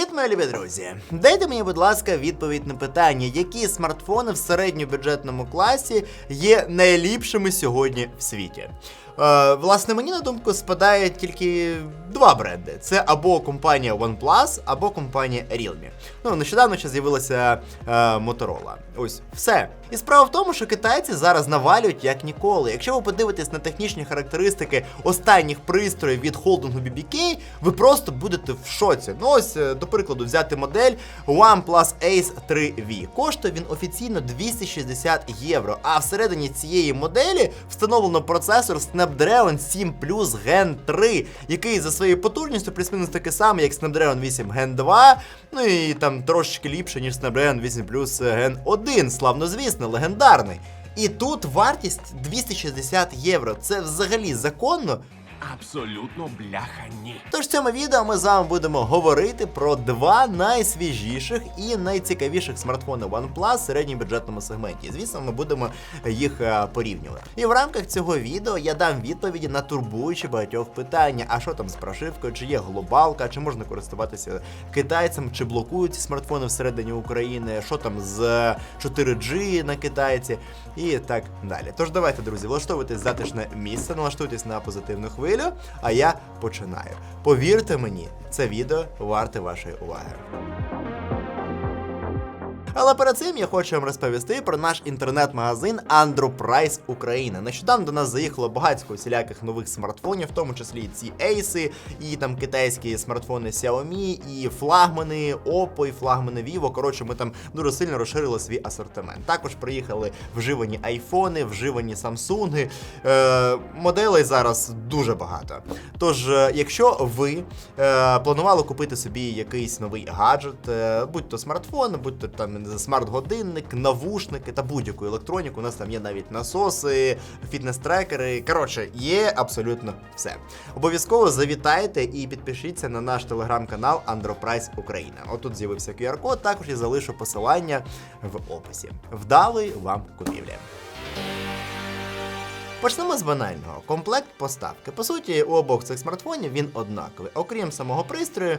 Привіт, мої любі друзі! Дайте мені, будь ласка, відповідь на питання, які смартфони в середньобюджетному класі є найліпшими сьогодні в світі. Е, власне, мені на думку спадає тільки два бренди: це або компанія OnePlus, або компанія Realme. Ну, нещодавно ще з'явилася е, Motorola. Ось все. І справа в тому, що китайці зараз навалюють як ніколи. Якщо ви подивитесь на технічні характеристики останніх пристроїв від холдингу BBK, ви просто будете в шоці. Ну ось, е, до прикладу, взяти модель OnePlus Ace 3V. Коштує він офіційно 260 євро. А всередині цієї моделі встановлено процесор Snapdragon 7 Plus Gen 3, який за своєю потужністю плюс-мінус такий самий, як Snapdragon 8 Gen 2, ну і там трошечки ліпше, ніж Snapdragon 8 Plus Gen 1, славнозвісно, легендарний. І тут вартість 260 євро. Це взагалі законно. Абсолютно бляха ні. Тож в цьому відео ми з вами будемо говорити про два найсвіжіших і найцікавіших смартфони OnePlus в середньобюджетному сегменті. Звісно, ми будемо їх е, порівнювати. І в рамках цього відео я дам відповіді на турбуючі багатьох питання: а що там з прошивкою, чи є глобалка, чи можна користуватися китайцем, чи блокують смартфони всередині України, що там з 4G на китайці, і так далі. Тож давайте, друзі, влаштовуйтесь затишне місце, налаштуйтесь на позитивну хвилю, а я починаю. Повірте мені, це відео варте вашої уваги. Але перед цим я хочу вам розповісти про наш інтернет-магазин Androprice Україна. Нещодавно до нас заїхало багатько всіляких нових смартфонів, в тому числі і ці Ace, і там китайські смартфони Xiaomi, і флагмани Oppo, і флагмани Vivo. Коротше, ми там дуже сильно розширили свій асортимент. Також приїхали вживані айфони, вживані Samsung. Е, моделей зараз дуже багато. Тож, е, якщо ви е, планували купити собі якийсь новий гаджет, е, будь то смартфон, будь то там смарт-годинник, навушники та будь-яку електроніку. У нас там є навіть насоси, фітнес-трекери. Коротше, є абсолютно все. Обов'язково завітайте і підпишіться на наш телеграм-канал Андропрайс Україна. Отут з'явився QR-код, також я залишу посилання в описі. Вдали вам купівлі! Почнемо з банального. Комплект поставки. По суті, у обох цих смартфонів він однаковий. Окрім самого пристрою, е,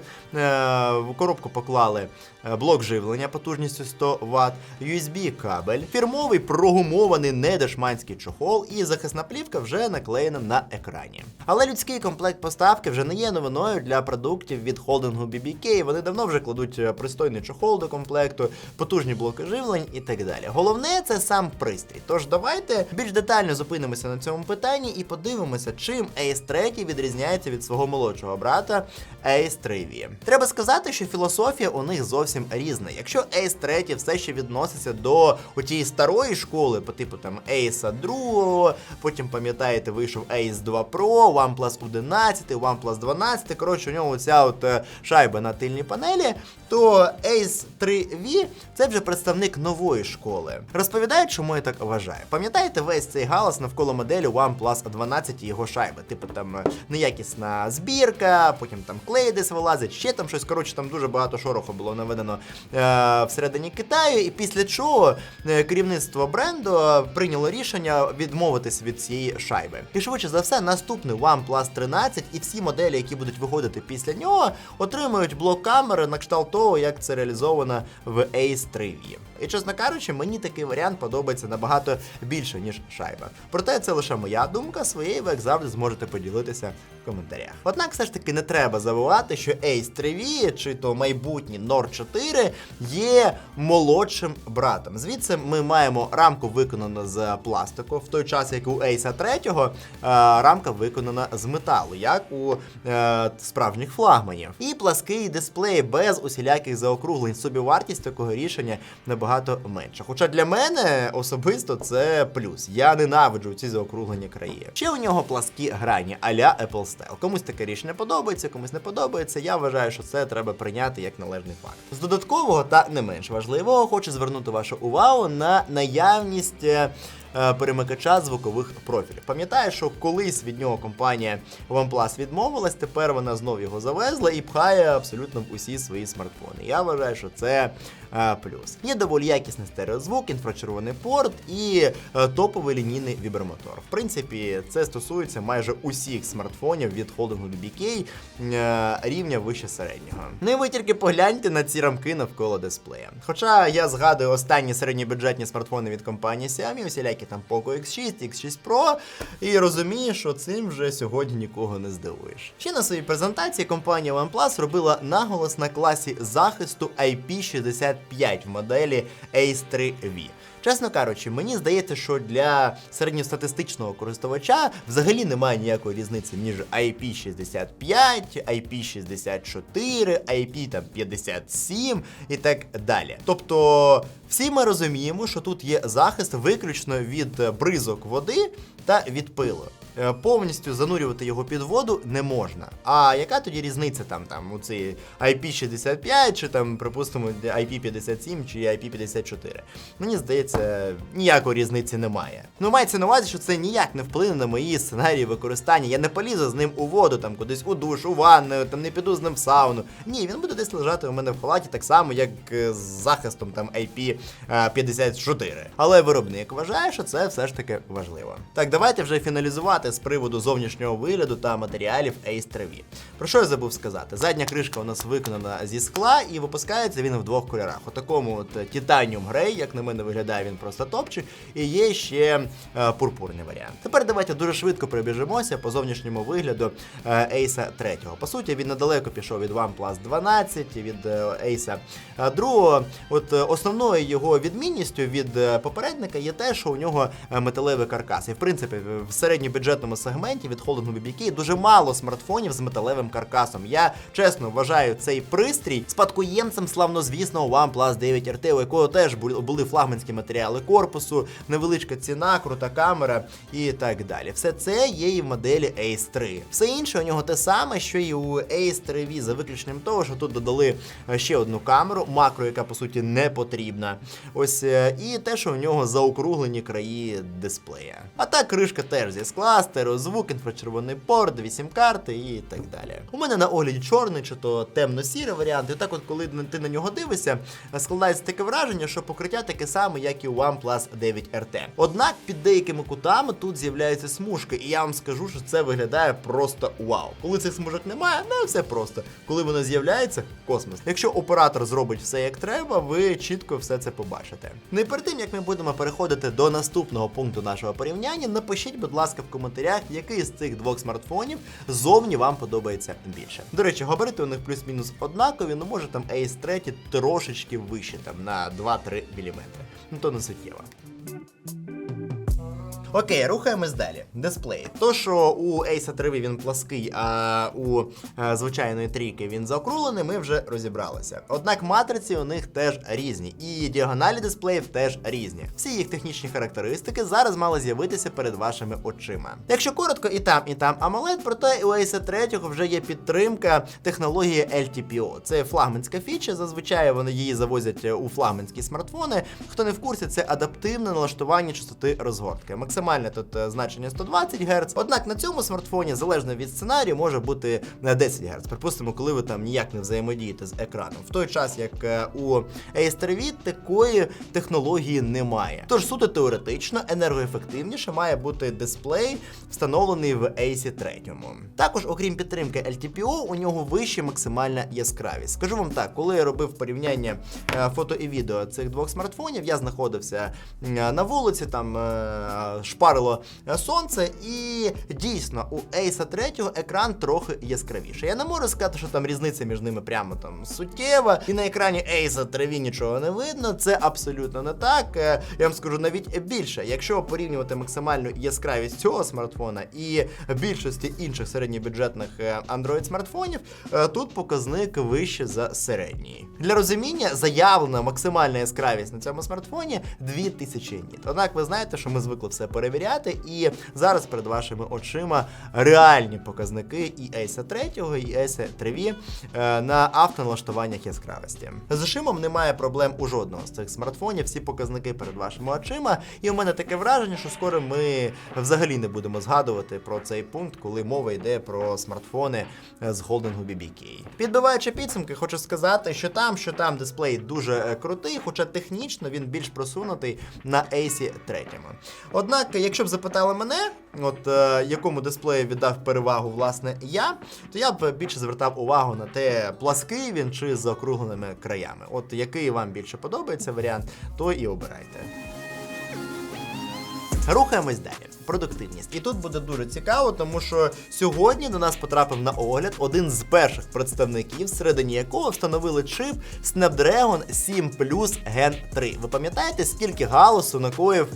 в коробку поклали е, блок живлення потужністю 100 Вт, USB кабель, фірмовий прогумований недешманський чохол і захисна плівка вже наклеєна на екрані. Але людський комплект поставки вже не є новиною для продуктів від холдингу BBK. Вони давно вже кладуть е, пристойний чохол до комплекту, потужні блоки живлень і так далі. Головне це сам пристрій. Тож давайте більш детально зупинимося на цьому питанні і подивимося, чим Ace 3 відрізняється від свого молодшого брата Ace 3V. Треба сказати, що філософія у них зовсім різна. Якщо Ace 3 все ще відноситься до тієї старої школи, по типу там Ace 2, потім пам'ятаєте, вийшов Ace 2 Pro, OnePlus 11, OnePlus 12. Коротше, у нього ця от е, шайба на тильній панелі, то Ace 3V це вже представник нової школи. Розповідаю, чому я так вважаю. Пам'ятаєте весь цей галас навколо моделі OnePlus 12 і його шайби? Типу там е, неякісна збірка, потім там клей десь вилазить, ще там щось. Коротше, там дуже багато шороху було наведено е, всередині Китаю. І після чого е, керівництво бренду прийняло рішення відмовитись від цієї шайби. І швидше за все, наступний OnePlus 13 і всі моделі, які будуть виходити після нього, отримують блок камери на кшталт того, як це реалізовано в Ace 3V. І чесно кажучи, мені такий варіант подобається набагато більше, ніж шайба. Проте це лише моя думка, своєю ви як завжди зможете поділитися в коментарях. Однак все ж таки не треба забувати, що Ace 3V чи то майбутній Nord 4 є молодшим братом. Звідси ми маємо рамку виконану з пластику, в той час як у Ace 3 е, рамка виконана з металу, як у е, справжніх флагманів. І плаский дисплей без усіляких заокруглень. Собівартість такого рішення набагато менша. Хоча для мене особисто це плюс. Я ненавиджу ці заокруглені краї. Ще у нього пласкі грані а-ля Apple Style. Комусь таке рішення подобається, комусь не подобається. Я вважаю, що це треба прийняти як належний факт. З додаткового та не менш важливого хочу звернути вашу увагу на наявність. е, е, перемикача звукових профілів. Пам'ятаєш, що колись від нього компанія OnePlus відмовилась, тепер вона знов його завезла і пхає абсолютно в усі свої смартфони. Я вважаю, що це плюс. Є доволі якісний стереозвук, інфрачервоний порт і е, топовий лінійний вібромотор. В принципі, це стосується майже усіх смартфонів від холдингу BBK е, рівня вище середнього. Ну і ви тільки погляньте на ці рамки навколо дисплея. Хоча я згадую останні середньобюджетні смартфони від компанії Xiaomi, усілякі там Poco X6, X6 Pro, і розумію, що цим вже сьогодні нікого не здивуєш. Ще на своїй презентації компанія OnePlus робила наголос на класі захисту IP65 в моделі Ace 3V. Чесно кажучи, мені здається, що для середньостатистичного користувача взагалі немає ніякої різниці між IP65, IP64, IP там 57 і так далі. Тобто, всі ми розуміємо, що тут є захист виключно від бризок води та від пилу. Е, Повністю занурювати його під воду не можна. А яка тоді різниця там, там у цій IP65, чи там, припустимо, IP57 чи IP54? Мені здається, ніякої різниці немає. Ну, мається на увазі, що це ніяк не вплине на мої сценарії використання. Я не полізу з ним у воду, там кудись у душ, у ванну, там не піду з ним в сауну. Ні, він буде десь лежати у мене в халаті так само, як е, з захистом там IP54. Але виробник вважає, що це все ж таки важливо. Так, давайте вже фіналізувати з приводу зовнішнього вигляду та матеріалів Ace 3V. Про що я забув сказати? Задня кришка у нас виконана зі скла і випускається він в двох кольорах. У такому от Titanium Grey, як на мене виглядає він просто топчик, і є ще е, пурпурний варіант. Тепер давайте дуже швидко пробіжимося по зовнішньому вигляду е, Ace 3. По суті, він недалеко пішов від OnePlus 12, від е, Ace 2. От е, основною його відмінністю від е, попередника є те, що у нього е, металевий каркас. І в принципі, в середньобюджетному сегменті від холдингу BBK дуже мало смартфонів з металевим каркасом. Я чесно вважаю цей пристрій спадкоємцем славнозвісного OnePlus 9 RT, у якого теж були флагманські матеріали корпусу, невеличка ціна, крута камера і так далі. Все це є і в моделі Ace 3. Все інше у нього те саме, що і у Ace 3V, за виключенням того, що тут додали е, ще одну камеру, макро, яка по суті не потрібна. Ось е, і те, що у нього заокруглені краї дисплея. А так кришка теж зі скла, стереозвук, інфрачервоний порт, 8 карти і так далі. У мене на огляді чорний чи то темно-сірий варіант. І так, от, коли ти на нього дивишся, складається таке враження, що покриття таке саме, як і у OnePlus 9 RT. Однак під деякими кутами тут з'являються смужки, і я вам скажу, що це виглядає просто вау. Коли цих смужок немає, ну все просто. Коли воно з'являється, космос. Якщо оператор зробить все як треба, ви чітко все це побачите. Ну і перед тим як ми будемо переходити до наступного пункту нашого порівняння, напишіть, будь ласка, в коментарях, який з цих двох смартфонів зовні вам подобається більше. До речі, габарити у них плюс-мінус однакові, ну може там Ace 3 трошечки вище, там на 2-3 мм. Ну то не суттєво. Окей, рухаємось далі. Дисплей. То, що у Ace 3 він плаский, а у е, звичайної трійки він заокруглений, ми вже розібралися. Однак матриці у них теж різні, і діагоналі дисплеїв теж різні. Всі їх технічні характеристики зараз мали з'явитися перед вашими очима. Якщо коротко, і там, і там AMOLED, проте у Ace 3 вже є підтримка технології LTPO. Це флагманська фіча. Зазвичай вони її завозять у флагманські смартфони. Хто не в курсі, це адаптивне налаштування частоти розгортки. Максимальне тут е, значення 120 Гц. Однак на цьому смартфоні, залежно від сценарію, може бути на 10 Гц. Припустимо, коли ви там ніяк не взаємодієте з екраном. В той час, як е, у Ace 3 такої технології немає. Тож суто теоретично енергоефективніше має бути дисплей, встановлений в Ace 3. Також, окрім підтримки LTPO, у нього вища максимальна яскравість. Скажу вам так, коли я робив порівняння е, фото і відео цих двох смартфонів, я знаходився е, на вулиці, там е, шпарило е, сонце, і дійсно у Ace 3 екран трохи яскравіший. Я не можу сказати, що там різниця між ними прямо там суттєва, і на екрані Ace 3 нічого не видно. Це абсолютно не так. Е, Я вам скажу навіть більше. Якщо порівнювати максимальну яскравість цього смартфона і більшості інших середньобюджетних е, Android смартфонів, тут показник вище за середній. Для розуміння, заявлена максимальна яскравість на цьому смартфоні 2000 ніт. Однак ви знаєте, що ми звикли все перевіряти. І зараз перед вашими очима реальні показники і Ace 3, і Ace 3 е, на автоналаштуваннях яскравості. З шимом немає проблем у жодного з цих смартфонів. Всі показники перед вашими очима. І у мене таке враження, що скоро ми взагалі не будемо згадувати про цей пункт, коли мова йде про смартфони е, з холдингу BBK. Підбиваючи підсумки, хочу сказати, що там, що там дисплей дуже е, крутий, хоча технічно він більш просунутий на Ace 3. Однак, якщо б запитали мене, от е, якому дисплею віддав перевагу власне я, то я б більше звертав увагу на те, плаский він чи з округленими краями. От який вам більше подобається варіант, то і обирайте. Рухаємось далі. Продуктивність. І тут буде дуже цікаво, тому що сьогодні до нас потрапив на огляд один з перших представників, всередині якого встановили чип Snapdragon 7 Plus Gen 3. Ви пам'ятаєте, скільки галасу накоїв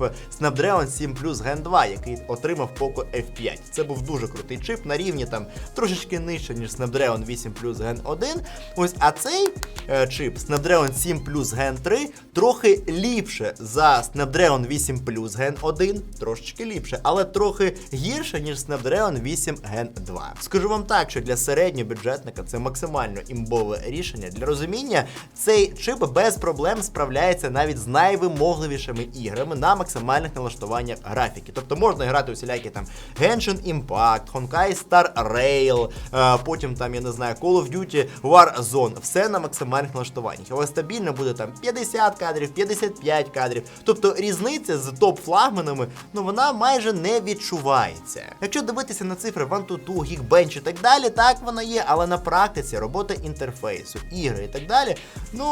Snapdragon 7 Plus Gen 2, який отримав Poco F5? Це був дуже крутий чип на рівні там трошечки нижче, ніж Snapdragon 8 Plus Gen 1. Ось, а цей е, чип Snapdragon 7 Plus Gen 3 трохи ліпше за Snapdragon 8 Plus Gen 1, трошечки ліпше, але трохи гірше, ніж Snapdragon 8 Gen 2. Скажу вам так, що для середньобюджетника це максимально імбове рішення. Для розуміння, цей чип без проблем справляється навіть з найвимогливішими іграми на максимальних налаштуваннях графіки. Тобто можна грати усілякі там Genshin Impact, Honkai Star Rail, е, потім там, я не знаю, Call of Duty Warzone. Все на максимальних налаштуваннях. Але стабільно буде там 50 кадрів, 55 кадрів. Тобто різниця з топ-флагманами, ну вона майже не відчувається. Якщо дивитися на цифри One2, Geekbench і так далі, так вона є, але на практиці робота інтерфейсу, ігри і так далі, ну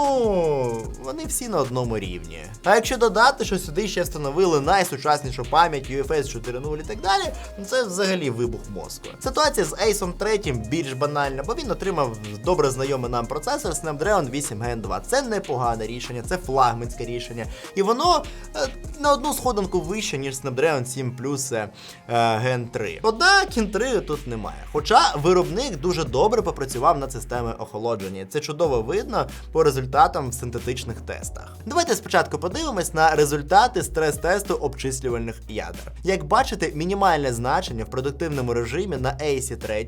вони всі на одному рівні. А якщо додати, що сюди ще встановили найсучаснішу пам'ять UFS 4.0 і так далі, ну це взагалі вибух мозку. Ситуація з Ace 3 більш банальна, бо він отримав добре знайомий нам процесор Snapdragon 8 Gen 2. Це непогане рішення, це флагманське рішення. І воно е, на одну сходинку вище, ніж Snapdragon 7 Plus е, Gen 3. Однак інтриги тут немає. Хоча виробник дуже добре попрацював над системою охолодження. Це чудово видно по результатам в синтетичних тестах. Давайте спочатку подивимось на результати стрес-тесту обчислювальних ядер. Як бачите, мінімальне значення в продуктивному режимі на Ace 3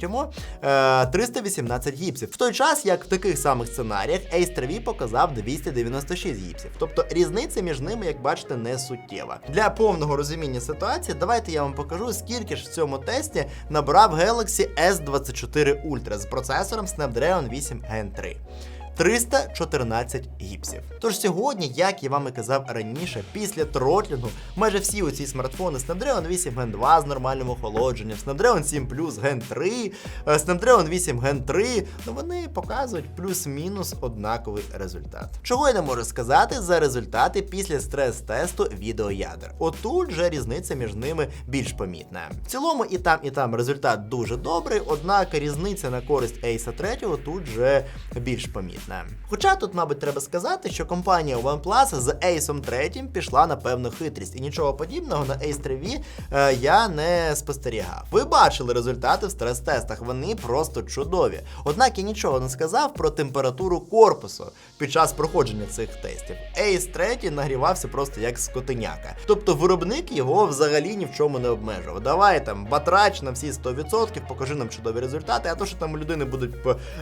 е, 318 гіпсів. В той час, як в таких самих сценаріях Ace 3 показав 296 гіпсів. Тобто різниця між ними, як бачите, не суттєва. Для повного розуміння ситуації, давайте я вам покажу, скільки ж в цьому тесті набрав Galaxy S24 Ultra з процесором Snapdragon 8 Gen 3. 314 гіпсів. Тож сьогодні, як я вам і казав раніше, після тротлінгу майже всі оці смартфони Snapdragon 8 Gen 2 з нормальним охолодженням, Snapdragon 7 Plus Gen 3, е, Snapdragon 8 Gen 3, ну вони показують плюс-мінус однаковий результат. Чого я не можу сказати за результати після стрес-тесту відеоядер. Отут же різниця між ними більш помітна. В цілому і там, і там результат дуже добрий, однак різниця на користь Ace 3 тут же більш помітна. Хоча тут, мабуть, треба сказати, що компанія OnePlus з Ace 3 пішла на певну хитрість, і нічого подібного на Ace 3 е, я не спостерігав. Ви бачили результати в стрес-тестах, вони просто чудові. Однак я нічого не сказав про температуру корпусу під час проходження цих тестів. Ace 3 нагрівався просто як скотиняка. Тобто виробник його взагалі ні в чому не обмежував. Давай там батрач на всі 100%, покажи нам чудові результати, а то, що там у людини будуть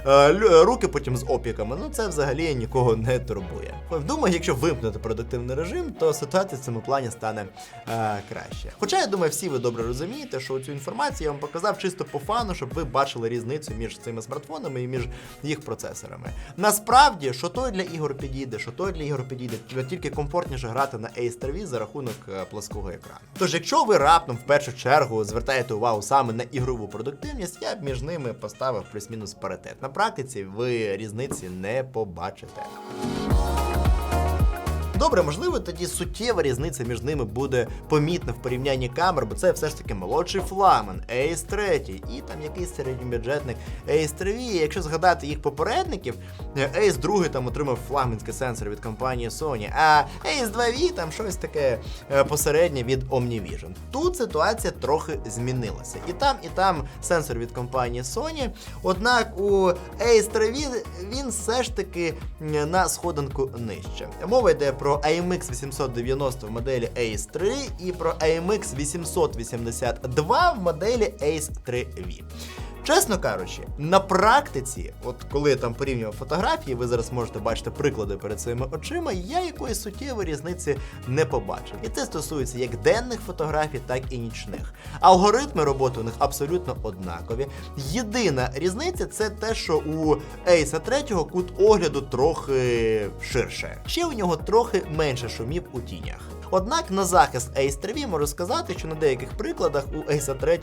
е, руки потім з опіками, ну це взагалі нікого не турбує. Думаю, якщо вимкнути продуктивний режим, то ситуація в цьому плані стане е, краще. Хоча я думаю, всі ви добре розумієте, що цю інформацію я вам показав чисто по фану, щоб ви бачили різницю між цими смартфонами і між їх процесорами. Насправді, що той для ігор підійде, що той для ігор підійде, тільки комфортніше грати на Ace 3 за рахунок е, плоского екрану. Тож, якщо ви раптом в першу чергу звертаєте увагу саме на ігрову продуктивність, я б між ними поставив плюс-мінус паритет. На практиці ви різниці не побачите. Добре, можливо, тоді суттєва різниця між ними буде помітна в порівнянні камер, бо це все ж таки молодший флагман, Ace 3 і там якийсь середньобюджетник Ace 3. І Якщо згадати їх попередників, е, Ace 2 там отримав флагманський сенсор від компанії Sony, а Ace 2V там щось таке е, посереднє від Omnivision. Тут ситуація трохи змінилася. І там, і там сенсор від компанії Sony. Однак у Ace 3 він все ж таки на сходинку нижче. Мова йде про про AMX 890 в моделі Ace 3 і про AMX 882 в моделі Ace 3V. Чесно кажучи, на практиці, от коли я там порівнював фотографії, ви зараз можете бачити приклади перед своїми очима, я якоїсь суттєвої різниці не побачив. І це стосується як денних фотографій, так і нічних. Алгоритми роботи у них абсолютно однакові. Єдина різниця це те, що у Ace 3 кут огляду трохи ширше. Ще у нього трохи менше шумів у тінях. Однак на захист Ace 3 можу сказати, що на деяких прикладах у Ace 3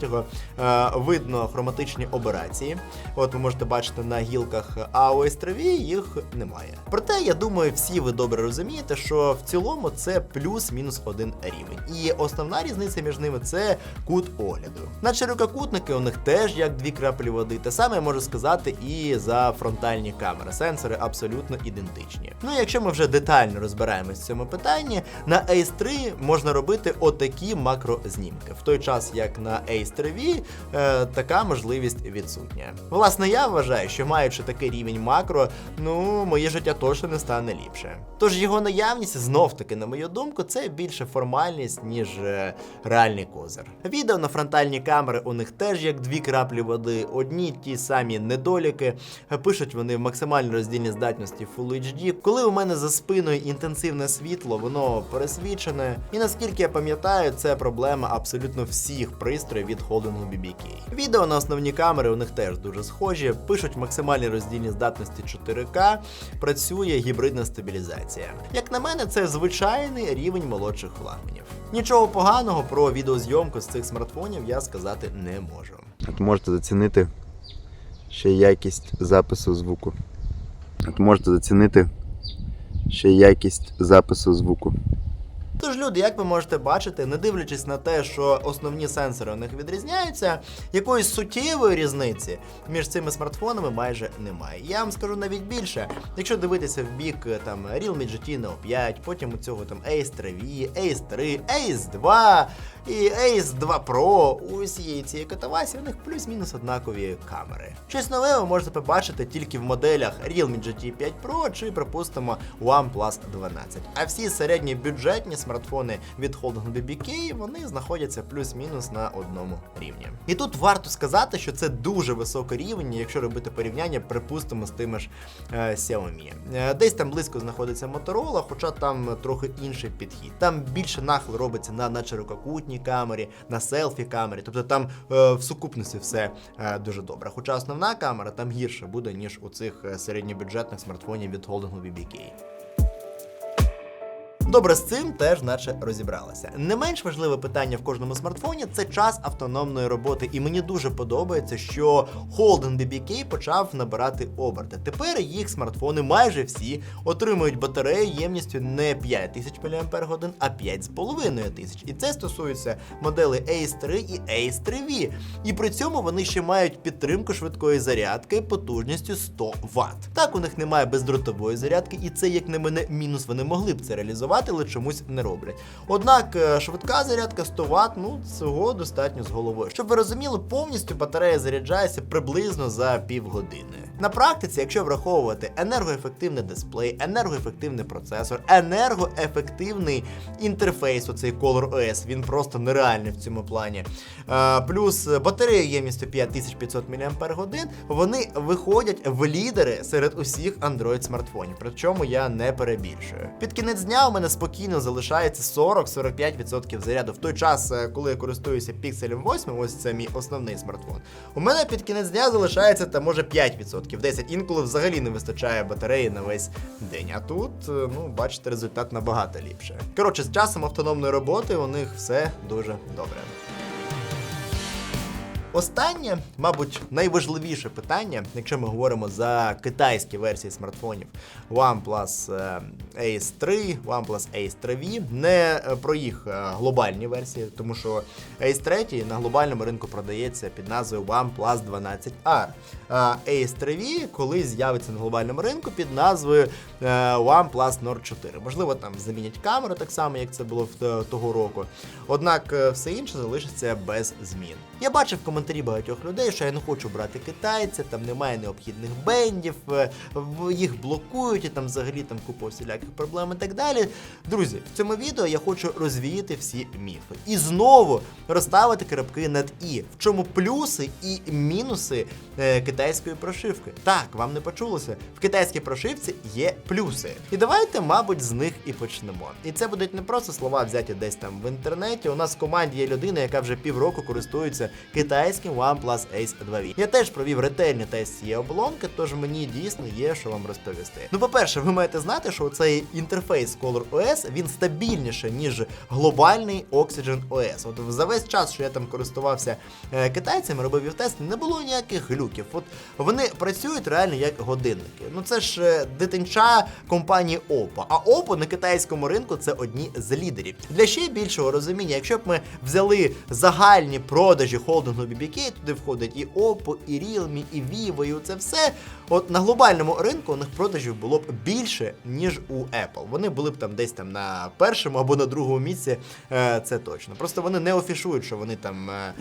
е, видно хроматичні оберації. От ви можете бачити на гілках, а у Ace 3 їх немає. Проте я думаю, всі ви добре розумієте, що в цілому це плюс-мінус один рівень. І основна різниця між ними це кут огляду. На ширококутники у них теж як дві краплі води. Те саме я можу сказати і за фронтальні камери. Сенсори абсолютно ідентичні. Ну, якщо ми вже детально розбираємось в цьому питанні, на Ace 3 можна робити отакі макрознімки, в той час як на Ace 3V е, така можливість відсутня. Власне, я вважаю, що маючи такий рівень макро, ну моє життя точно не стане ліпше. Тож його наявність знов таки, на мою думку, це більше формальність, ніж е, реальний козир. Відео на фронтальні камери у них теж як дві краплі води, одні ті самі недоліки. Пишуть вони в максимальній роздільній здатності Full HD. Коли у мене за спиною інтенсивне світло, воно пересвічене. І наскільки я пам'ятаю, це проблема абсолютно всіх пристроїв від холдингу BBK. Відео на основні камери у них теж дуже схожі. Пишуть в максимальній роздільній здатності 4К, працює гібридна стабілізація. Як на мене, це звичайний рівень молодших флагманів. Нічого поганого про відеозйомку з цих смартфонів я сказати не можу. От можете зацінити ще якість запису звуку. От можете зацінити ще якість запису звуку. Тож, люди, як ви можете бачити, не дивлячись на те, що основні сенсори у них відрізняються, якоїсь суттєвої різниці між цими смартфонами майже немає. Я вам скажу навіть більше, якщо дивитися в бік там Realme GT Neo 5, потім у цього там Ace 3V, Ace 3, Ace 2 і Ace 2 Pro, усієї цієї катавасі у них плюс-мінус однакові камери. Щось нове ви можете побачити тільки в моделях Realme GT 5 Pro чи, припустимо, OnePlus 12. А всі середньобюджетні смартфони від холдингу BBK, вони знаходяться плюс-мінус на одному рівні. І тут варто сказати, що це дуже високий рівень, якщо робити порівняння, припустимо, з тими ж е, Xiaomi. Е, десь там близько знаходиться Motorola, хоча там трохи інший підхід. Там більше нахил робиться на, на ширококутній камері, на селфі камері, тобто там е, в сукупності все е, дуже добре. Хоча основна камера там гірше буде, ніж у цих е, середньобюджетних смартфонів від холдингу BBK. Добре, з цим теж наче розібралися. Не менш важливе питання в кожному смартфоні це час автономної роботи. І мені дуже подобається, що Holden BBK почав набирати оберти. Тепер їх смартфони майже всі отримують батарею ємністю не 5000 мАч, а 5500. І це стосується моделей Ace 3 і Ace 3V. І при цьому вони ще мають підтримку швидкої зарядки потужністю 100 Вт. Так, у них немає бездротової зарядки, і це, як на мене, мінус вони могли б це реалізувати, але чомусь не роблять. Однак е, швидка зарядка 100 Вт, ну цього достатньо з головою. Щоб ви розуміли, повністю батарея заряджається приблизно за півгодини. На практиці, якщо враховувати енергоефективний дисплей, енергоефективний процесор, енергоефективний інтерфейс, оцей Color OS, він просто нереальний в цьому плані. Е, плюс батарея ємністю 5500 мАч, вони виходять в лідери серед усіх Android смартфонів. Причому я не перебільшую. Під кінець дня у мене спокійно залишається 40-45% заряду. В той час, е, коли я користуюся Pixel 8, ось це мій основний смартфон. У мене під кінець дня залишається та може 5%, 10%. Інколи взагалі не вистачає батареї на весь день. А тут, е, ну, бачите, результат набагато ліпше. Коротше, з часом автономної роботи у них все дуже добре. Останнє, мабуть, найважливіше питання, якщо ми говоримо за китайські версії смартфонів OnePlus е, Ace 3, OnePlus Ace 3V, не е, про їх е, глобальні версії, тому що Ace 3 на глобальному ринку продається під назвою OnePlus 12R. А Ace 3V колись з'явиться на глобальному ринку під назвою OnePlus Nord 4. Можливо, там замінять камеру так само, як це було того року. Однак все інше залишиться без змін. Я бачив коментарі коментарі багатьох людей, що я не хочу брати китайця, там немає необхідних бендів, е, їх блокують і там взагалі там купа всіляких проблем і так далі. Друзі, в цьому відео я хочу розвіяти всі міфи і знову розставити крапки над і. В чому плюси і мінуси е, китайської прошивки? Так, вам не почулося. В китайській прошивці є плюси. І давайте, мабуть, з них і почнемо. І це будуть не просто слова взяті десь там в інтернеті. У нас в команді є людина, яка вже півроку користується китайським OnePlus Ace 2V. Я теж провів ретельний тест цієї оболонки, тож мені дійсно є що вам розповісти. Ну, по-перше, ви маєте знати, що цей інтерфейс Color OS він стабільніше, ніж глобальний Oxygen OS. От за весь час, що я там користувався е, китайцями, робив їх тест, не було ніяких глюків. От вони працюють реально як годинники. Ну це ж е, дитинча компанії Oppo. А Oppo на китайському ринку це одні з лідерів. Для ще більшого розуміння, якщо б ми взяли загальні продажі холдингу BBK, туди входить і Oppo, і Realme, і Vivo, і це все. От на глобальному ринку у них продажів було б більше, ніж у Apple. Вони були б там десь там на першому або на другому місці, е, це точно. Просто вони не офішують, що вони там е,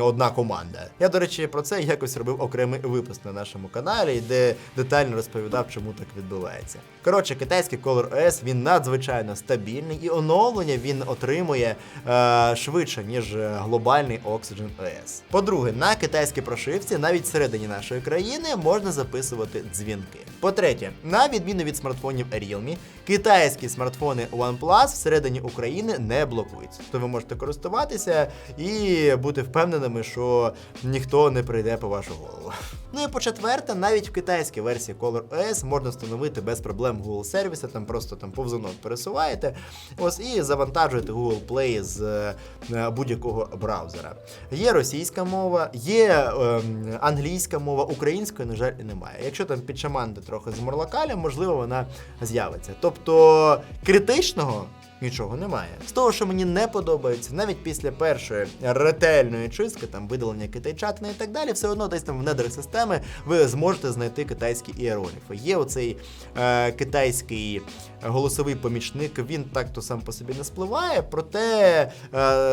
одна команда. Я, до речі, про це якось робив окремий випуск на нашому каналі, де детально розповідав, чому так відбувається. Коротше, китайський Color OS він надзвичайно стабільний і оновлення він отримує е, швидше, ніж е, глобальний Oxygen OS. По-друге, на китайській прошивці, навіть всередині нашої країни, можна записувати дзвінки. По-третє, на відміну від смартфонів Realme, китайські смартфони OnePlus всередині України не блокуються. Тобто ви можете користуватися і бути впевненими, що ніхто не прийде по вашу голову. Ну і по-четверте, навіть в китайській версії Color OS можна встановити без проблем Google сервіси, там просто там повзунок пересуваєте, ось і завантажуєте Google Play з е, будь-якого браузера. Є російська мова, є ем, англійська мова, української, на жаль, немає. Якщо там підшаманити трохи з морлакалем, можливо, вона з'явиться. Тобто критичного. Нічого немає. З того, що мені не подобається, навіть після першої ретельної чистки, там видалення китайчатини і так далі, все одно десь там в недрах системи ви зможете знайти китайські іерогліфи. Є оцей е, китайський голосовий помічник, він так-то сам по собі не спливає, проте е,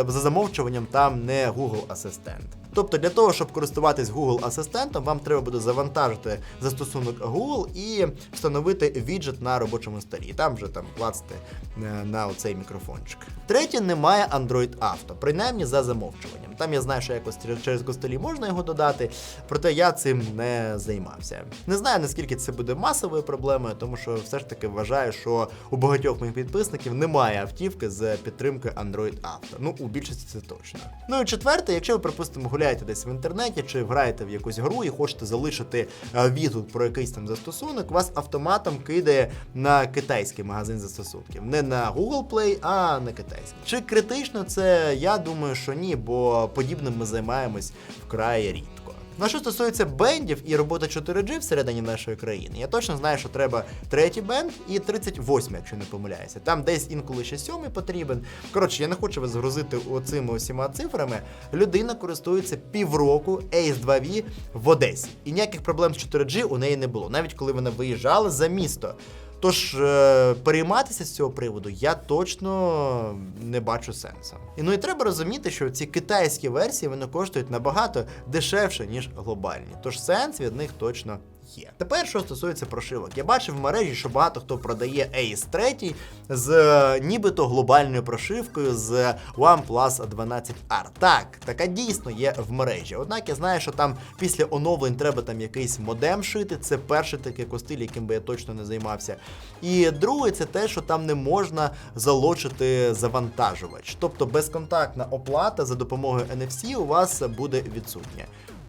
за замовчуванням там не Google Асистент. Тобто для того, щоб користуватись Google Асистентом, вам треба буде завантажити застосунок Google і встановити віджит на робочому столі. Там вже там клацати е, на оцей мікрофончик. Третє, немає Android Auto, принаймні за замовчуванням. Там я знаю, що якось через костелі можна його додати, проте я цим не займався. Не знаю наскільки це буде масовою проблемою, тому що все ж таки вважаю, що у багатьох моїх підписників немає автівки з підтримкою Android Auto. Ну, у більшості це точно. Ну і четверте, якщо ви, припустимо, гуляєте десь в інтернеті чи граєте в якусь гру і хочете залишити е, відгук про якийсь там застосунок, вас автоматом кидає на китайський магазин застосунків. Не на Google Play, а на китайський. Чи критично це? Я думаю, що ні, бо подібним ми займаємось вкрай рідко. На що стосується бендів і роботи 4G всередині нашої країни, я точно знаю, що треба третій бенд і 38, якщо не помиляюся. Там десь інколи ще сьомий потрібен. Коротше, я не хочу вас згрузити оцими усіма цифрами. Людина користується півроку Ace 2V в Одесі. І ніяких проблем з 4G у неї не було, навіть коли вона виїжджала за місто. Тож е, перейматися з цього приводу я точно не бачу сенсу. І ну і треба розуміти, що ці китайські версії вони коштують набагато дешевше, ніж глобальні. Тож сенс від них точно є. Тепер, що стосується прошивок, я бачив в мережі, що багато хто продає Ace 3 з е, нібито глобальною прошивкою з OnePlus 12R. Так, така дійсно є в мережі. Однак я знаю, що там після оновлень треба там якийсь модем шити. Це перший такий костиль, яким би я точно не займався. І друге, це те, що там не можна залочити завантажувач. Тобто безконтактна оплата за допомогою NFC у вас буде відсутня.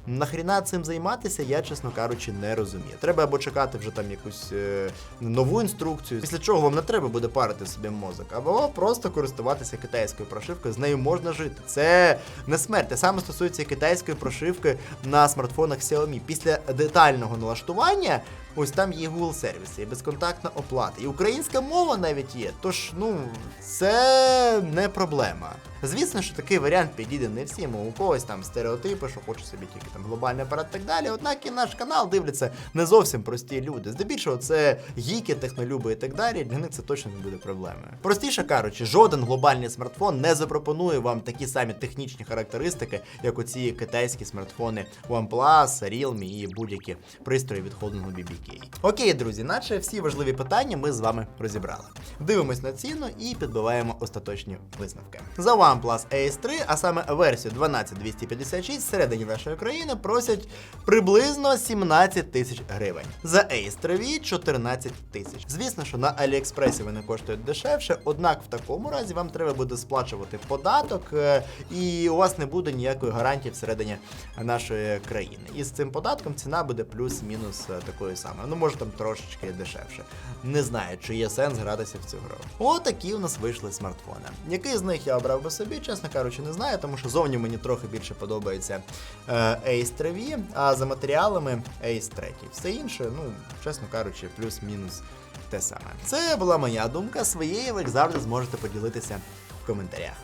Нахріна цим займатися, я, чесно кажучи, не розумію. Треба або чекати вже там якусь е, нову інструкцію, після чого вам не треба буде парити собі мозок, або просто користуватися китайською прошивкою, з нею можна жити. Це не смерть. Те саме стосується китайської прошивки на смартфонах Xiaomi. Після детального налаштування. Ось там є Google сервіси, є безконтактна оплата, і українська мова навіть є. Тож, ну, це не проблема. Звісно, що такий варіант підійде не всім, у когось там стереотипи, що хочуть собі тільки там глобальний апарат так далі. Однак і наш канал дивляться не зовсім прості люди. Здебільшого це гіки, технолюби і так далі. Для них це точно не буде проблемою. Простіше кажучи, жоден глобальний смартфон не запропонує вам такі самі технічні характеристики, як оці китайські смартфони OnePlus, Realme і будь-які пристрої від холдингу BBK. Окей, друзі, наче всі важливі питання ми з вами розібрали. Дивимось на ціну і підбиваємо остаточні висновки. За OnePlus Ace 3, а саме версію 12256 всередині нашої країни просять приблизно 17 тисяч гривень. За Ace 3V 14 тисяч. Звісно, що на AliExpress вони коштують дешевше, однак в такому разі вам треба буде сплачувати податок, е, і у вас не буде ніякої гарантії всередині нашої країни. І з цим податком ціна буде плюс-мінус е, такою самою. Ну, може там трошечки дешевше. Не знаю, чи є сенс гратися в цю гру. Отакі у нас вийшли смартфони. Який з них я обрав би собі, чесно кажучи, не знаю, тому що зовні мені трохи більше подобається е, Ace 3V, а за матеріалами Ace 3. Все інше, ну, чесно кажучи, плюс-мінус те саме. Це була моя думка. Своєю ви завжди зможете поділитися в коментарях.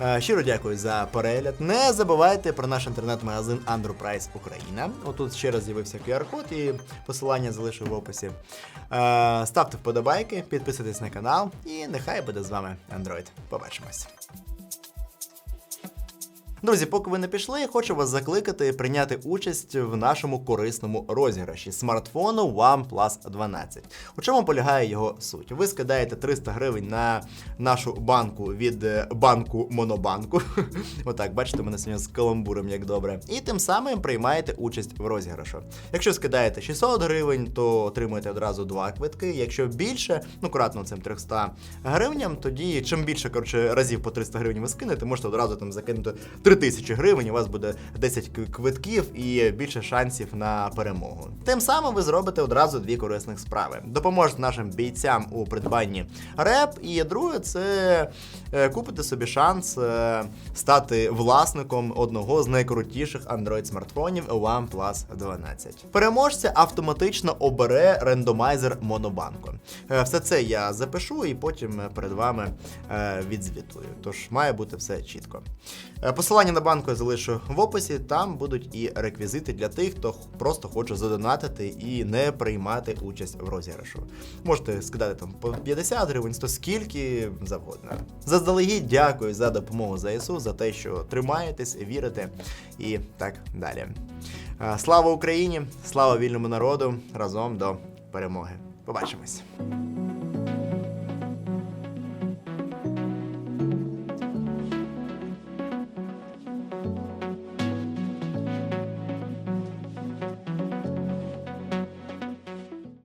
Е, Щиро дякую за перегляд. Не забувайте про наш інтернет-магазин Underprice Україна. Отут ще раз з'явився QR-код і посилання залишу в описі. Е, Ставте вподобайки, підписуйтесь на канал і нехай буде з вами Android. Побачимось. Друзі, поки ви не пішли, хочу вас закликати прийняти участь в нашому корисному розіграші смартфону OnePlus 12. У чому полягає його суть? Ви скидаєте 300 гривень на нашу банку від е, банку Монобанку. Отак, бачите, мене сьогодні з каламбуром як добре. І тим самим приймаєте участь в розіграшу. Якщо скидаєте 600 гривень, то отримуєте одразу два квитки. Якщо більше, ну кратно цим 300 гривням, тоді чим більше коротше, разів по 300 гривень ви скинете, можете одразу там закинути 3000 гривень, у вас буде 10 квитків і більше шансів на перемогу. Тим самим ви зробите одразу дві корисних справи. Допоможете нашим бійцям у придбанні реп, і друге, це е, купити собі шанс е, стати власником одного з найкрутіших Android смартфонів OnePlus 12. Переможця автоматично обере рендомайзер Монобанку. Е, Все це я запишу і потім перед вами відзвітую. Тож має бути все чітко. Е, Посилання на банку я залишу в описі. Там будуть і реквізити для тих, хто просто хоче задонатити і не приймати участь в розіграшу. Можете скидати там по 50 гривень, 100 скільки завгодно. Заздалегідь дякую за допомогу ЗСУ, за те, що тримаєтесь, вірите і так далі. Е, Слава Україні! Слава вільному народу! Разом до перемоги! Побачимось!